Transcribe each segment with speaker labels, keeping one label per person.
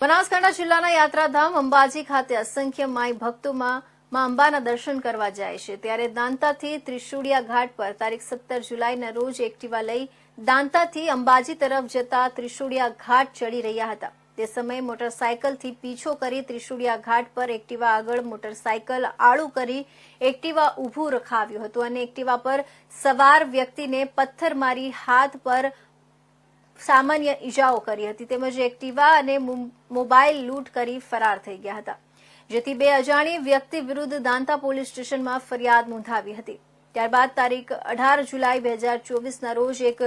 Speaker 1: બનાસકાંઠા જિલ્લાના યાત્રાધામ અંબાજી ખાતે અસંખ્ય માઈ ભક્તોમાં મા અંબાના દર્શન કરવા જાય છે. ત્યારે દાંતાથી ત્રિશુડિયા ઘાટ પર તારીખ સત્તર જુલાઈના રોજ એક્ટિવા લઈ દાંતાથી અંબાજી તરફ જતા ત્રિશુડિયા ઘાટ ચડી રહ્યા હતા. તે સમયે મોટરસાયકલથી પીછો કરી ત્રિશુડિયા ઘાટ પર એક્ટિવા આગળ મોટરસાયકલ આળું કરી એક્ટિવા ઊભું રખાવ્યું હતું અને એક્ટિવા પર સવાર વ્યક્તિને પથ્થર મારી હાથ પર સામાન્ય ઈજાઓ કરી હતી. તેમજ એક્ટિવા અને મોબાઈલ લૂંટ કરી ફરાર થઈ ગયા હતા. જેથી બે અજાણી વ્યક્તિ વિરુદ્ધ દાંતા પોલીસ સ્ટેશનમાં ફરિયાદ નોંધાવી હતી. ત્યારબાદ તારીખ અઢાર જુલાઈ બે હજાર ચોવીસના રોજ એક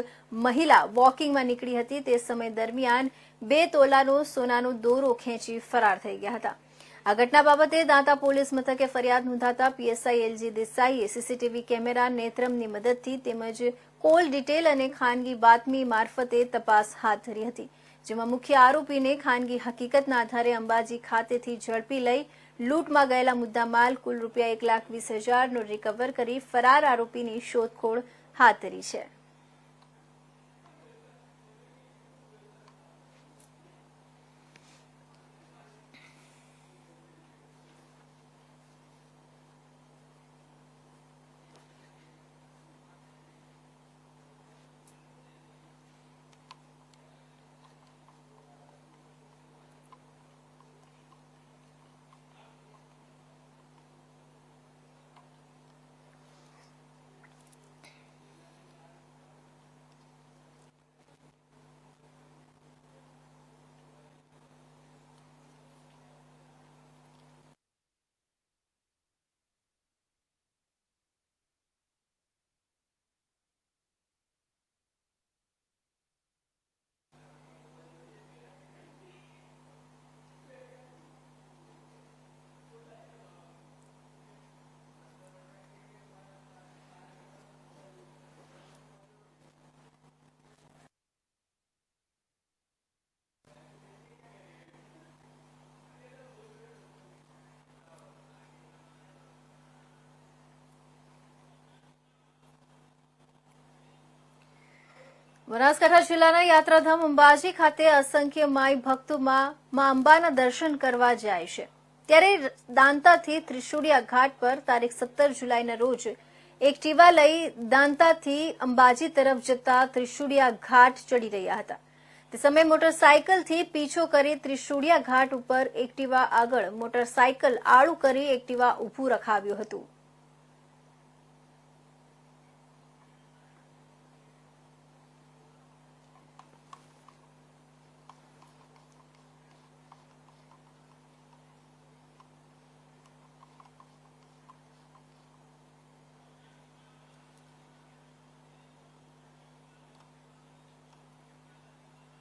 Speaker 1: મહિલા વોકિંગમાં નીકળી હતી. તે સમય દરમિયાન બે તોલાનો સોનાનો દોરો ખેંચી ફરાર થઈ ગયા હતા. આ ઘટના બાબતે દાંતા પોલીસ મથકે ફરિયાદ નોંધાતા પીએસઆઈ એલજી દેસાઈએ સીસીટીવી કેમેરા નેત્રમની મદદથી તેમજ કોલ ડિટેલ અને ખાનગી બાતમી મારફતે તપાસ હાથ ધરી હતી, જેમાં મુખ્ય આરોપીને ખાનગી હકીકતના આધારે અંબાજી ખાતેથી ઝડપી લઈ લૂંટમાં ગયેલા મુદ્દામાલ કુલ રૂપિયા એક લાખ વીસ હજારનો રિકવર કરી ફરાર આરોપીની શોધખોળ હાથ ધરી છે. બનાસકાંઠા જિલ્લાના યાત્રાધામ અંબાજી ખાતે અસંખ્ય માઈ ભક્તોમાં મા અંબાના દર્શન કરવા જાય છે. ત્યારે દાંતાથી ત્રિશુડિયા ઘાટ પર તારીખ સત્તર જુલાઈના રોજ એકટીવા લઈ દાંતાથી અંબાજી તરફ જતા ત્રિશુડિયા ઘાટ ચડી રહ્યા હતા. તે સમયે મોટરસાયકલથી પીછો કરી ત્રિશુડિયા ઘાટ ઉપર એક્ટિવા આગળ મોટરસાયકલ આળું કરી એક્ટિવા ઊભું રખાવ્યું હતું.